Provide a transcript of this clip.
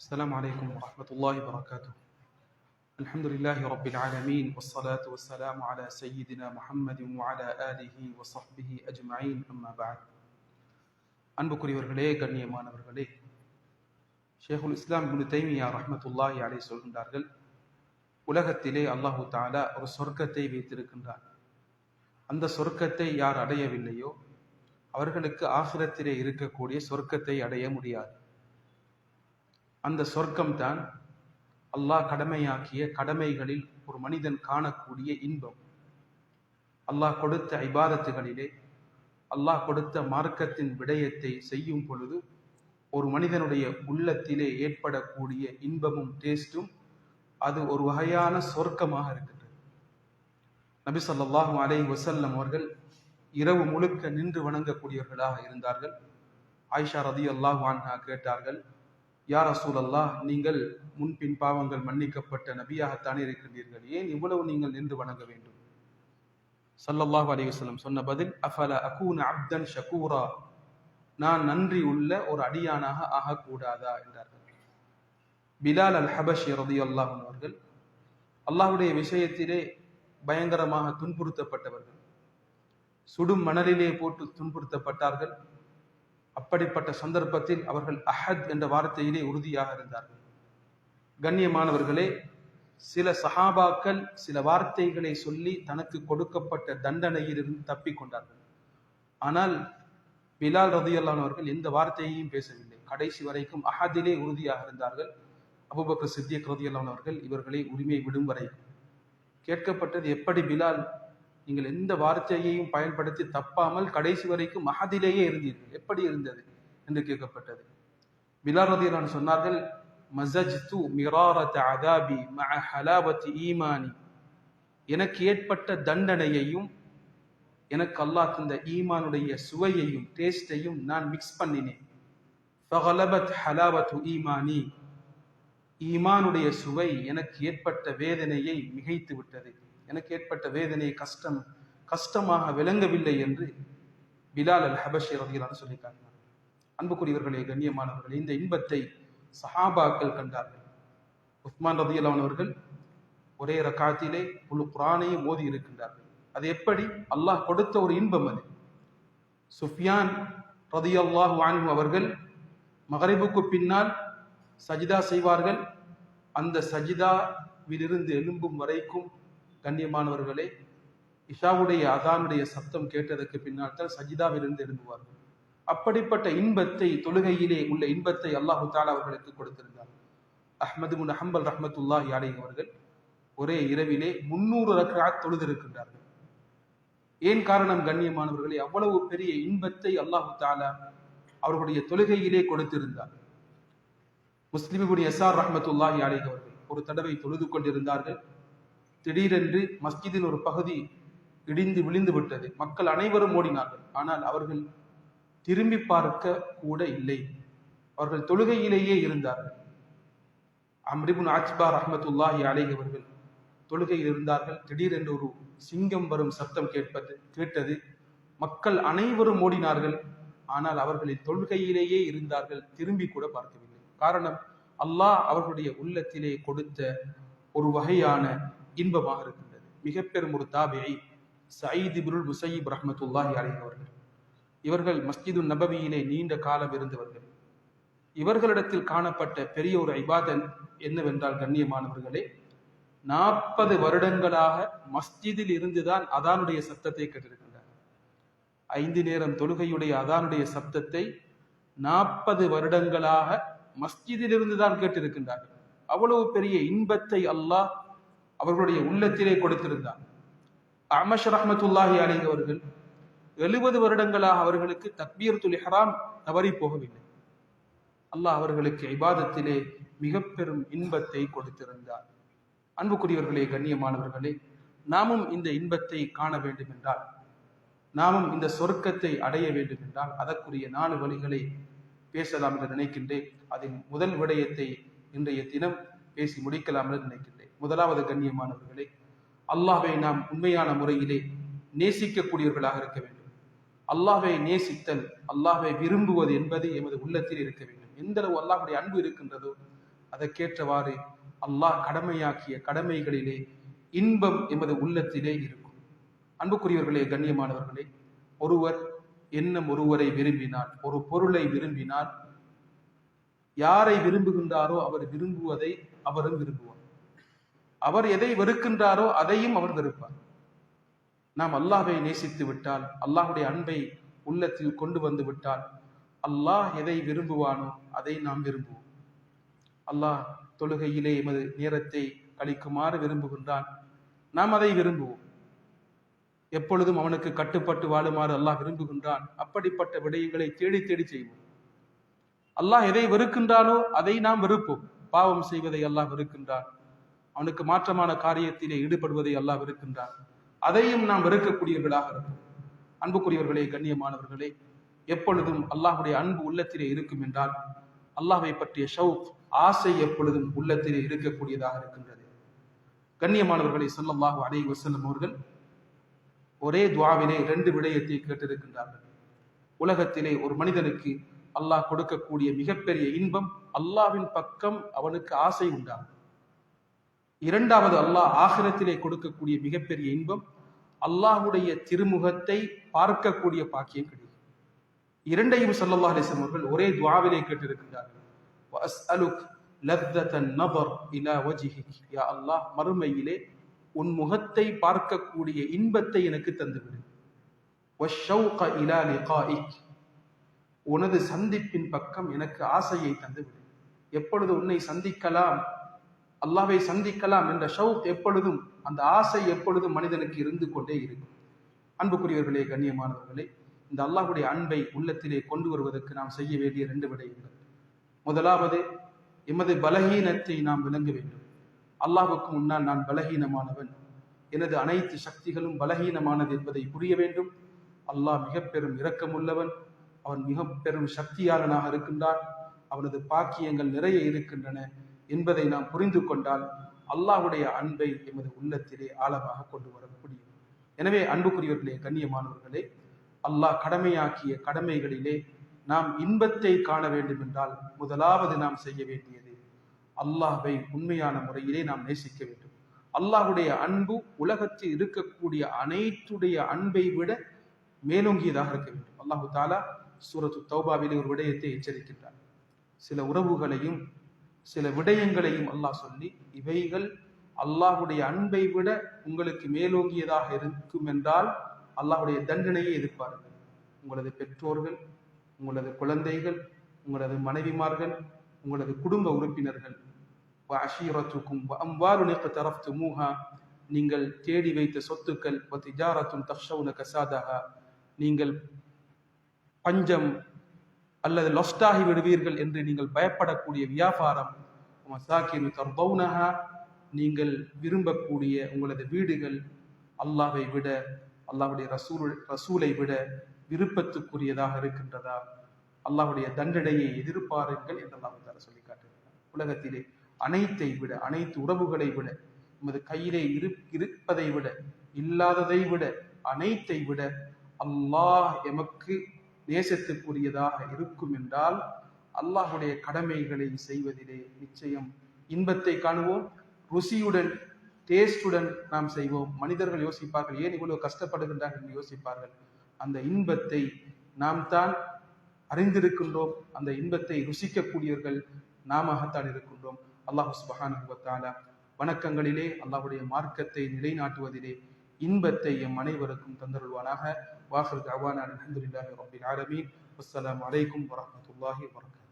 السلام عليكم ورحمة الله وبركاته الحمد لله رب العالمين والصلاة والسلام على سيدنا محمد وعلى آله وصحبه أجمعين أما بعد அன்புக்குரியவர்களே கண்ணியமானவர்களே ஷேகுல் இஸ்லாம் இப்னு தைமியா ரஹ்மத்துல்லாஹி அலைஹி சொல்கின்றார்கள் உலகத்திலே அல்லாஹு தாலா ஒரு சொர்க்கத்தை வைத்திருக்கின்றார் அந்த சொர்க்கத்தை யார் அடையவில்லையோ அவர்களுக்கு ஆசிரத்திலே இருக்கக்கூடிய சொர்க்கத்தை அடைய முடியாது அந்த சொர்க்கம்தான் அல்லாஹ் கடமையாக்கிய கடமைகளில் ஒரு மனிதன் காணக்கூடிய இன்பம். அல்லாஹ் கொடுத்த ஐபாதத்துகளிலே அல்லாஹ் கொடுத்த மார்க்கத்தின் விடயத்தை செய்யும் பொழுது ஒரு மனிதனுடைய உள்ளத்திலே ஏற்படக்கூடிய இன்பமும் டேஸ்டும் அது ஒரு வகையான சொர்க்கமாக இருக்கின்றது. நபி ஸல்லல்லாஹு அலை வசல்லம் அவர்கள் இரவு முழுக்க நின்று வணங்கக்கூடியவர்களாக இருந்தார்கள். ஆயிஷா ரதி அல்லாஹ் கேட்டார்கள் யார் ரசூல் நீங்கள் முன்பின் பாவங்கள் மன்னிக்கப்பட்ட நபியாகத்தானே இருக்கின்றீர்கள். ஏன் இவ்வளவு நீங்கள் நின்று வணங்க வேண்டும்? சல்லல்லாஹ் அலிவசலம் சொன்ன பதில் அஃபல அகூன அப்தன் ஷகூரா நான் நன்றி உள்ள ஒரு அடியானாக ஆகக்கூடாதா? என்றார்கள். பிலால் அல் ஹபஷி ரதியல்லாஹு அவர்கள் அல்லாஹுடைய விஷயத்திலே பயங்கரமாக துன்புறுத்தப்பட்டவர்கள் சுடும் மணலிலே போட்டு துன்புறுத்தப்பட்டார்கள் அப்படிப்பட்ட சந்தர்ப்பத்தில் அவர்கள் அஹத் என்ற வார்த்தையிலே உறுதியாக இருந்தார்கள். கண்ணியமானவர்களே சில சஹாபாக்கள் சில வார்த்தைகளை சொல்லி தனக்கு கொடுக்கப்பட்ட தண்டனையிலிருந்து தப்பிக் கொண்டார்கள். ஆனால் பிலால் ரதியல்லானவர்கள் எந்த வார்த்தையையும் பேசவில்லை. கடைசி வரைக்கும் அஹதிலே உறுதியாக இருந்தார்கள். அபுபக்கர் சித்தியக் ரதியல்லானவர்கள் இவர்களை உரிமை விடும் வரை கேட்கப்பட்டது எப்படி பிலால் நீங்கள் எந்த வார்த்தையையும் பயன்படுத்தி தப்பாமல் கடைசி வரைக்கும் மகதிலேயே இருந்தீர்கள். எப்படி இருந்தது என்று கேட்கப்பட்டது. பிலாரதியான் சொன்னார்கள் மசஜ்து மிராரத் அதாபி மஅ ஹலாவத் ஈமானி. எனக்கு ஏற்பட்ட தண்டனையையும் எனக்கு அல்லாஹ் தந்த ஈமானுடைய சுவையையும் டேஸ்டையும் நான் மிக்ஸ் பண்ணினேன். ஃபகலபத் ஹலாபத் ஈமானி. ஈமானுடைய சுவை எனக்கு ஏற்பட்ட வேதனையை மிகைத்து விட்டது. எனக்கு ஏற்பட்ட வேதனை கஷ்டம் கஷ்டமாக விளங்கவில்லை என்று பிலால் அல் ஹபஷி ரதியலான்னு சொல்லி காட்டினார் அன்புக்குரியவர்களே கண்ணியமானவர்களே இந்த இன்பத்தை சஹாபாக்கள் கண்டார்கள். உஸ்மான் ரதியலான் அவர்கள் ஒரே ரக்காத்திலே முழு குரானையும் மோதி இருக்கின்றார்கள். அது எப்படி? அல்லாஹ் கொடுத்த ஒரு இன்பம் அது. சுஃபியான் ரதியல்லாஹு அன்ஹு அவர்கள் மகரிபுக்கு பின்னால் சஜிதா செய்வார்கள். அந்த சஜிதாவிலிருந்து எழும்பும் வரைக்கும் கண்ணியமானவர்களே இஷாவுடைய அதானுடைய சத்தம் கேட்டதற்கு பின்னால் தான் சஜிதாவிலிருந்து எழும்புவார்கள் அப்படிப்பட்ட இன்பத்தை தொழுகையிலே உள்ள இன்பத்தை அல்லாஹு தாலா அவர்களுக்கு கொடுத்திருந்தார். அஹ்மது முன் அஹம்பல் ரஹமத்துல்லாஹி அலை அவர்கள் ஒரே இரவிலே முன்னூறு ரக்கா தொழுதிருக்கின்றார்கள். ஏன் காரணம் கண்ணியமானவர்களே அவ்வளவு பெரிய இன்பத்தை அல்லாஹு தாலா அவர்களுடைய தொழுகையிலே கொடுத்திருந்தார். முஸ்லிமுடைய எஸ்ஆர் ரஹமத்துல்லாஹி அலை அவர்கள் ஒரு தடவை தொழுது கொண்டிருந்தார்கள். திடீரென்று மஸ்ஜிதின் ஒரு பகுதி இடிந்து விழுந்து விட்டது. மக்கள் அனைவரும் ஓடினார்கள். ஆனால் அவர்கள் திரும்பி பார்க்க கூட இல்லை. அவர்கள் தொழுகையிலேயே இருந்தார்கள். அம்ரிபுன் ஆச்பா அஹமத்துல்லாஹி அலை அவர்கள் தொழுகையில் இருந்தார்கள். திடீரென்று ஒரு சிங்கம் வரும் சத்தம் கேட்பது கேட்டது. மக்கள் அனைவரும் ஓடினார்கள். ஆனால் அவர்களின் தொழுகையிலேயே இருந்தார்கள். திரும்பி கூட பார்க்கவில்லை. காரணம் அல்லாஹ் அவர்களுடைய உள்ளத்திலே கொடுத்த ஒரு வகையான இன்பமாக இருக்கின்றது. மிக பெரும் ஒரு தாபியை சயீத் இபுல் முசையீப் ரஹமத்துல்லாஹி அலை இவர்கள் மஸ்ஜிது நபவியிலே நீண்ட காலம் இருந்தவர்கள். இவர்களிடத்தில் காணப்பட்ட பெரிய ஒரு ஐபாதன் என்னவென்றால் கண்ணியமானவர்களே நாற்பது வருடங்களாக மஸ்ஜிதில் இருந்துதான் அதானுடைய சத்தத்தை கேட்டிருக்கின்றார் ஐந்து நேரம் தொழுகையுடைய அதானுடைய சப்தத்தை நாற்பது வருடங்களாக மஸ்ஜிதில் இருந்துதான் கேட்டிருக்கின்றார்கள். அவ்வளவு பெரிய இன்பத்தை அல்லாஹ் அவர்களுடைய உள்ளத்திலே கொடுத்திருந்தார். அமஷ் ரஹமத்துல்லாஹி அலி அவர்கள் எழுபது வருடங்களாக அவர்களுக்கு தக்பீர் துல் ஹராம் தவறி போகவில்லை. அல்லாஹ் அவர்களுக்கு இபாதத்திலே மிக பெரும் இன்பத்தை கொடுத்திருந்தார். அன்புக்குரியவர்களே கண்ணியமானவர்களே நாமும் இந்த இன்பத்தை காண வேண்டும் என்றால் நாமும் இந்த சொர்க்கத்தை அடைய வேண்டும் என்றால் அதற்குரிய நாலு வழிகளை பேசலாம் என்று நினைக்கின்றேன். அதன் முதல் விடயத்தை இன்றைய தினம் பேசி முடிக்கலாம் என்று நினைக்கின்றேன். முதலாவது கண்ணியமானவர்களே அல்லாஹை நாம் உண்மையான முறையிலே நேசிக்கக்கூடியவர்களாக இருக்க வேண்டும். அல்லாஹை நேசித்தல் அல்லாஹை விரும்புவது என்பது எமது உள்ளத்தில் இருக்க வேண்டும். எந்த அளவு அல்லாஹுடைய அன்பு இருக்கின்றதோ அதற்கேற்றவாறு அல்லாஹ் கடமையாக்கிய கடமைகளிலே இன்பம் எமது உள்ளத்திலே இருக்கும். அன்புக்குரியவர்களே கண்ணியமானவர்களே ஒருவர் என்னும் ஒருவரை விரும்பினால் ஒரு பொருளை விரும்பினால் யாரை விரும்புகின்றாரோ அவர் விரும்புவதை அவரும் விரும்புவார். அவர் எதை வெறுக்கின்றாரோ அதையும் அவர் வெறுப்பார். நாம் அல்லாஹை நேசித்து விட்டால் அல்லாஹுடைய அன்பை உள்ளத்தில் கொண்டு வந்து விட்டால் அல்லாஹ் எதை விரும்புவானோ அதை நாம் விரும்புவோம். அல்லாஹ் தொழுகையிலே எமது நேரத்தை கழிக்குமாறு விரும்புகின்றான். நாம் அதை விரும்புவோம். எப்பொழுதும் அவனுக்கு கட்டுப்பட்டு வாழுமாறு அல்லாஹ் விரும்புகின்றான். அப்படிப்பட்ட விடயங்களை தேடி தேடி செய்வோம். அல்லாஹ் எதை வெறுக்கின்றானோ அதை நாம் வெறுப்போம். பாவம் செய்வதை அல்லாஹ் வெறுக்கின்றான். அவனுக்கு மாற்றமான காரியத்திலே ஈடுபடுவதை அல்லாஹ் வெறுக்கின்றான். அதையும் நாம் வெறுக்கக்கூடியவர்களாக இருக்கும் அன்புக்குரியவர்களே கண்ணியமானவர்களே எப்பொழுதும் அல்லாஹுடைய அன்பு உள்ளத்திலே இருக்கும் என்றால் அல்லாஹை பற்றிய ஷவுக் ஆசை எப்பொழுதும் உள்ளத்திலே இருக்கக்கூடியதாக இருக்கின்றது. கண்ணியமானவர்களை சொல்லல்லாஹு அலை வசல்லம் அவர்கள் ஒரே துவாவிலே ரெண்டு விடயத்தை கேட்டிருக்கின்றார்கள். உலகத்திலே ஒரு மனிதனுக்கு அல்லாஹ் கொடுக்கக்கூடிய மிகப்பெரிய இன்பம் அல்லாவின் பக்கம் அவனுக்கு ஆசை உண்டாகும் இரண்டாவது அல்லாஹ் ஆகிரத்திலே கொடுக்கக்கூடிய மிகப்பெரிய இன்பம் அல்லாஹுடைய திருமுகத்தை பார்க்கக்கூடிய பாக்கியம் கிடைக்கும். இரண்டையும் சல்லல்லா அலிஸ்லாம் அவர்கள் ஒரே துவாவிலே கேட்டிருக்கின்றார்கள். அல்லாஹ் மறுமையிலே உன் முகத்தை பார்க்கக்கூடிய இன்பத்தை எனக்கு தந்துவிடு. உனது சந்திப்பின் பக்கம் எனக்கு ஆசையை தந்துவிடு. எப்பொழுது உன்னை சந்திக்கலாம் அல்லாவை சந்திக்கலாம் என்ற ஷவுக் எப்பொழுதும் அந்த ஆசை எப்பொழுதும் மனிதனுக்கு இருந்து கொண்டே இருக்கும். அன்புக்குரியவர்களே கண்ணியமானவர்களே இந்த அல்லாஹுடைய அன்பை உள்ளத்திலே கொண்டு வருவதற்கு நாம் செய்ய வேண்டிய ரெண்டு விடயங்கள் முதலாவது எமது பலகீனத்தை நாம் விளங்க வேண்டும். அல்லாஹுக்கு முன்னால் நான் பலகீனமானவன். எனது அனைத்து சக்திகளும் பலகீனமானது என்பதை புரிய வேண்டும். அல்லாஹ் மிக பெரும் இரக்கமுள்ளவன். அவன் மிக பெரும் சக்தியாளனாக இருக்கின்றான். அவனது பாக்கியங்கள் நிறைய இருக்கின்றன. என்பதை நாம் புரிந்து கொண்டால் அல்லாஹுடைய அன்பை எமது உள்ளத்திலே ஆழமாக கொண்டு வர முடியும். எனவே அன்புக்குரியவர்களே கண்ணியமானவர்களே அல்லாஹ் கடமையாக்கிய கடமைகளிலே நாம் இன்பத்தை காண வேண்டும் என்றால் முதலாவது நாம் செய்ய வேண்டியது அல்லாஹை உண்மையான முறையிலே நாம் நேசிக்க வேண்டும். அல்லாஹுடைய அன்பு உலகத்தில் இருக்கக்கூடிய அனைத்துடைய அன்பை விட மேலோங்கியதாக இருக்க வேண்டும். அல்லாஹு தாலா சூரத்து தௌபாவிலே ஒரு விடயத்தை எச்சரிக்கின்றார் சில உறவுகளையும் சில விடயங்களையும் அல்லாஹ் சொல்லி இவைகள் அல்லாஹுடைய அன்பை விட உங்களுக்கு மேலோங்கியதாக இருக்கும் என்றால் அல்லாஹுடைய தண்டனையை எதிர்ப்பார்கள். உங்களது பெற்றோர்கள் உங்களது குழந்தைகள் உங்களது மனைவிமார்கள் உங்களது குடும்ப உறுப்பினர்கள். அஷீரத்துக்கும் அம்வாரு தரஃப்து மூஹா நீங்கள் தேடி வைத்த சொத்துக்கள் திஜாரத்தும் தக்ஷவுன கசாதகா நீங்கள் பஞ்சம் அல்லது லொஸ்டாகி விடுவீர்கள் என்று நீங்கள் பயப்படக்கூடிய வியாபாரம் நீங்கள் விரும்பக்கூடிய உங்களது வீடுகள் அல்லாவை விட அல்லாவுடைய ரசூல் ரசூலை விட விருப்பத்துக்குரியதாக இருக்கின்றதா? அல்லாவுடைய தண்டனையை எதிர்பாருங்கள் என்று அல்லாஹ் சொல்லி காட்டுகிறார் உலகத்திலே அனைத்தை விட அனைத்து உறவுகளை விட நமது கையிலே இரு இருப்பதை விட இல்லாததை விட அனைத்தை விட அல்லாஹ் எமக்கு நேசத்துக்குரியதாக இருக்கும் என்றால் அல்லாஹுடைய கடமைகளை செய்வதிலே நிச்சயம் இன்பத்தை காணுவோம். ருசியுடன் டேஸ்டுடன் நாம் செய்வோம். மனிதர்கள் யோசிப்பார்கள் ஏன் இவ்வளவு கஷ்டப்படுகின்றார்கள்? என்று யோசிப்பார்கள். அந்த இன்பத்தை நாம் தான் அறிந்திருக்கின்றோம். அந்த இன்பத்தை ருசிக்கக்கூடியவர்கள் நாமத்தான் இருக்கின்றோம். அல்லாஹு சுபஹானுவத்தாலா வணக்கங்களிலே அல்லாஹுடைய மார்க்கத்தை நிலைநாட்டுவதிலே இன்பத்தை எம் அனைவருக்கும் தந்தருள்வானாக. வாஹர் அவானா அலமதுல்லாஹி ரபில் ஆலமீன். அஸ்லாம் அலைக்கும் வரமத்துல்லாஹி வரகாத்